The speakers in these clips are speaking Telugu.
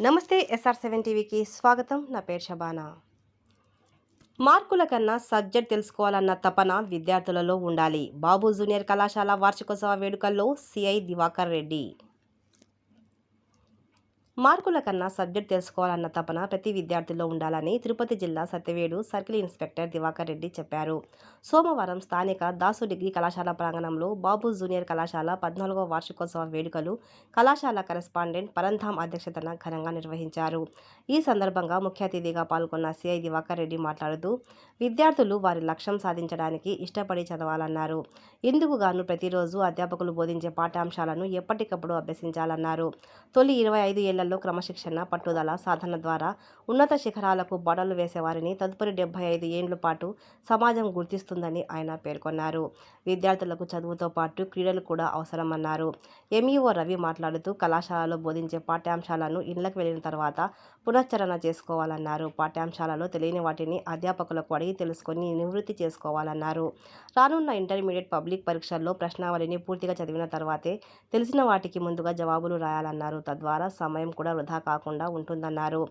నమస్తే ఎస్ఆర్ సెవెన్ టీవీకి స్వాగతం. నా పేరు షబానా. మార్కుల కన్నా సబ్జెక్ట్ తెలుసుకోవాలన్న తపన విద్యార్థులలో ఉండాలి. బాబు జూనియర్ కళాశాల వార్షికోత్సవ వేడుకల్లో సిఐ దివాకర్ రెడ్డి. మార్కుల కన్నా సబ్జెక్ట్ తెలుసుకోవాలన్న తపన ప్రతి విద్యార్థిలో ఉండాలని తిరుపతి జిల్లా సత్యవేడు సర్కిల్ ఇన్స్పెక్టర్ దివాకర్ రెడ్డి చెప్పారు. సోమవారం స్థానిక దాసు డిగ్రీ కళాశాల ప్రాంగణంలో బాబు జూనియర్ కళాశాల పద్నాలుగో వార్షికోత్సవ వేడుకలు కళాశాల కరెస్పాండెంట్ పరంధాం అధ్యక్షతన ఘనంగా నిర్వహించారు. ఈ సందర్భంగా ముఖ్య అతిథిగా పాల్గొన్న సిఐ దివాకర్ రెడ్డి మాట్లాడుతూ విద్యార్థులు వారి లక్ష్యం సాధించడానికి ఇష్టపడి చదవాలన్నారు. ఇందుకు గాను ప్రతిరోజు అధ్యాపకులు బోధించే పాఠ్యాంశాలను ఎప్పటికప్పుడు అభ్యసించాలన్నారు. తొలి ఇరవై ఐదు ఏళ్ళ ఏళ్ళలో క్రమశిక్షణ పట్టుదల సాధన ద్వారా ఉన్నత శిఖరాలకు బడలు వేసేవారిని తదుపరి డెబ్బై ఐదు ఏండ్ల పాటు సమాజం గుర్తిస్తుందని ఆయన పేర్కొన్నారు. విద్యార్థులకు చదువుతో పాటు క్రీడలు కూడా అవసరమన్నారు. ఎంఈఓ రవి మాట్లాడుతూ కళాశాలలో బోధించే పాఠ్యాంశాలను ఇళ్ళకు వెళ్ళిన తర్వాత పునశ్చరణ చేసుకోవాలన్నారు. పాఠ్యాంశాలలో తెలియని వాటిని అధ్యాపకులకు అడిగి తెలుసుకొని నివృత్తి చేసుకోవాలన్నారు. రానున్న ఇంటర్మీడియట్ పబ్లిక్ పరీక్షల్లో ప్రశ్నావళిని పూర్తిగా చదివిన తర్వాతే తెలిసిన వాటికి ముందుగా జవాబులు రాయాలన్నారు. తద్వారా సమయం కూడా వృధా కాకుండా ఉంటుందన్నారు.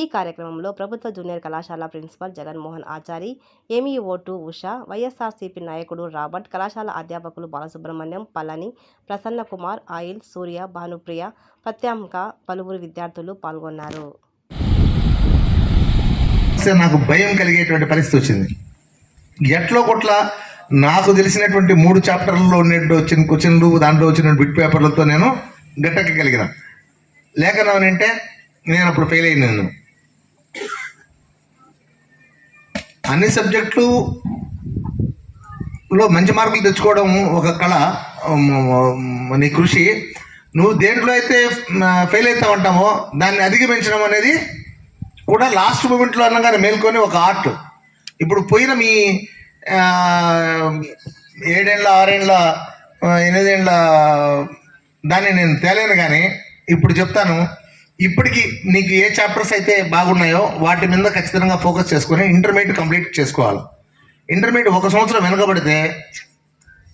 ఈ కార్యక్రమంలో ప్రభుత్వ జూనియర్ కళాశాల ప్రిన్సిపల్ జగన్మోహన్ ఆచారి ఎంఈఓ ఓటు ఉష వైఎస్ఆర్సీపీ నాయకుడు రాబర్ట్ కళాశాల అధ్యాపకులు బాలసుబ్రహ్మణ్యం పళని ప్రసన్న కుమార్ ఆయిల్ సూర్య భానుప్రియ ప్రత్యామ్క పలువురు విద్యార్థులు పాల్గొన్నారు. నాకు భయం కలిగేటువంటి పరిస్థితి వచ్చింది. ఎట్లో కొట్ల నాకు తెలిసినటువంటి మూడు చాప్టర్లలో ఉండే వచ్చిన క్వశ్చన్లు దాంట్లో వచ్చిన బిట్ పేపర్లతో నేను గట్టెక్కగలిగిన. లేఖనం అంటే నేను అప్పుడు ఫెయిల్ అయినాను అన్ని సబ్జెక్టులు లో మంచి మార్కులు తెచ్చుకోవడం ఒక కళ నీ కృషి. నువ్వు దేంట్లో అయితే ఫెయిల్ అవుతా ఉంటామో దాన్ని అధిగమించడం అనేది కూడా లాస్ట్ మూమెంట్లో అనగానే మేల్కొని ఒక ఆర్ట్ ఇప్పుడు పోయిన మీ ఏడేళ్ళ ఆరేళ్ళ ఎనిమిదేళ్ళ దాన్ని నేను తేలేను కానీ ఇప్పుడు చెప్తాను. ఇప్పటికి నీకు ఏ చాప్టర్స్ అయితే బాగున్నాయో వాటి మీద ఖచ్చితంగా ఫోకస్ చేసుకొని ఇంటర్మీడియట్ కంప్లీట్ చేసుకోవాలి. ఇంటర్మీడియట్ ఒక సంవత్సరం వెనకబడితే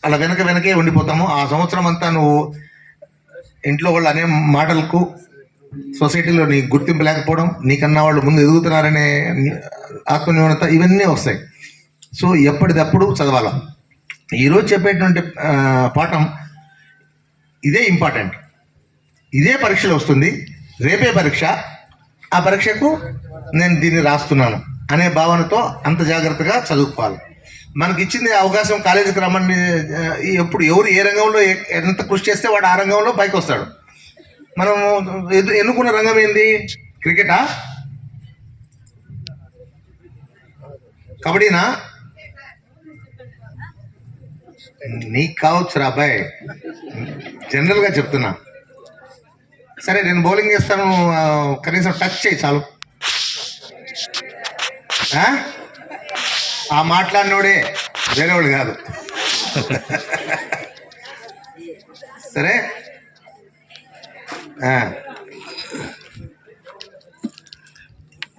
అలా వెనక వెనకే ఉండిపోతాము. ఆ సంవత్సరం అంతా నువ్వు ఇంట్లో వాళ్ళు అనే మాటలకు సొసైటీలో నీకు గుర్తింపు లేకపోవడం నీకన్నా వాళ్ళు ముందు ఎదుగుతున్నారనే ఆత్మన్యూనత ఇవన్నీ వస్తాయి. సో ఎప్పటిదప్పుడు చదవాల. ఈరోజు చెప్పేటువంటి పాఠం ఇదే ఇంపార్టెంట్ ఇదే పరీక్షలో వస్తుంది. రేపే పరీక్ష. ఆ పరీక్షకు నేను దీన్ని రాస్తున్నాను అనే భావనతో అంత జాగ్రత్తగా చదువుకోవాలి. మనకి ఇచ్చింది అవకాశం కాలేజీకి రమ్మని ఎప్పుడు ఎవరు ఏ రంగంలో ఎంత కృషి చేస్తే వాడు ఆ రంగంలో పైకి వస్తాడు మనం ఎన్నుకున్న రంగం ఏంది? క్రికెటా? కబడ్డీనా? నీకు కావచ్చు రా జనరల్గా చెప్తున్నా. సరే నేను బౌలింగ్ చేస్తాను. కనీసం టచ్ చేయి చాలు. ఆ? మాట్లాడినోడే వేరేవాడు కాదు. సరే?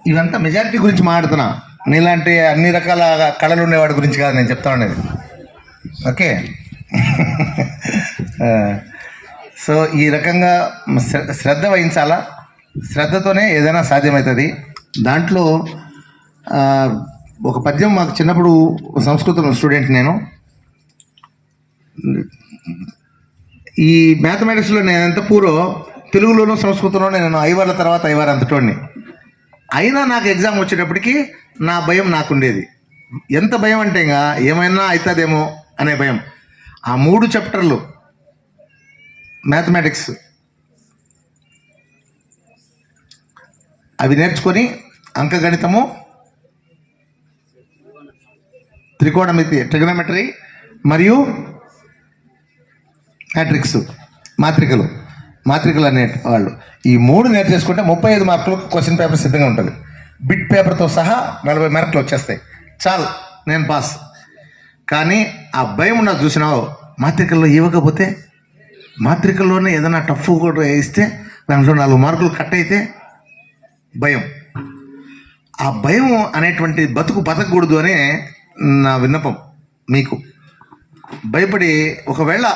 ఇవంతా మెజారిటీ గురించి మాట్లాడుతున్నా. నీలాంటి అన్ని రకాల కళలు ఉండేవాడి గురించి కాదు నేను చెప్తా ఉండేది. ఓకే? సో ఈ రకంగా శ్ర- శ్రద్ధ వహించాలా? శ్రద్ధతోనే ఏదైనా సాధ్యమవుతుంది దాంట్లో ఒక పద్యం మాకు చిన్నప్పుడు సంస్కృతం స్టూడెంట్ నేను. ఈ మ్యాథమెటిక్స్లో నేను ఎంత పూరో తెలుగులోనూ సంస్కృతంలోనూ నేను ఐవర్ల తర్వాత ఐవారు అంతటోడిని. అయినా నాకు ఎగ్జామ్ వచ్చేటప్పటికి నా భయం నాకుండేది. ఎంత భయం అంటే ఇంకా ఏమైనా అవుతుందేమో అనే భయం. ఆ మూడు చాప్టర్లు మ్యాథమెటిక్స్. అవి నేర్చుకొని అంకగణితము త్రికోణమితి ట్రిగనమెట్రీ మరియు మ్యాట్రిక్స్ మాత్రికలు. మాత్రికలు అనే వాళ్ళు. ఈ మూడు నేర్చేసుకుంటే ముప్పై ఐదు మార్కులకు క్వశ్చన్ పేపర్ సిద్ధంగా ఉంటుంది. బిట్ పేపర్తో సహా నలభై మార్కులు వచ్చేస్తాయి. చాలు నేను పాస్ కానీ ఆ భయం ఉన్నది చూసినావు? మాత్రికల్లో ఇవ్వకపోతే మాత్రికల్లోనే ఏదైనా టఫ్ కూడా వేయిస్తే దాంట్లో నాలుగు మార్కులు కట్ అయితే భయం. ఆ భయం అనేటువంటి బతుకు బతకూడదు అనే నా విన్నపం మీకు. భయపడి ఒకవేళ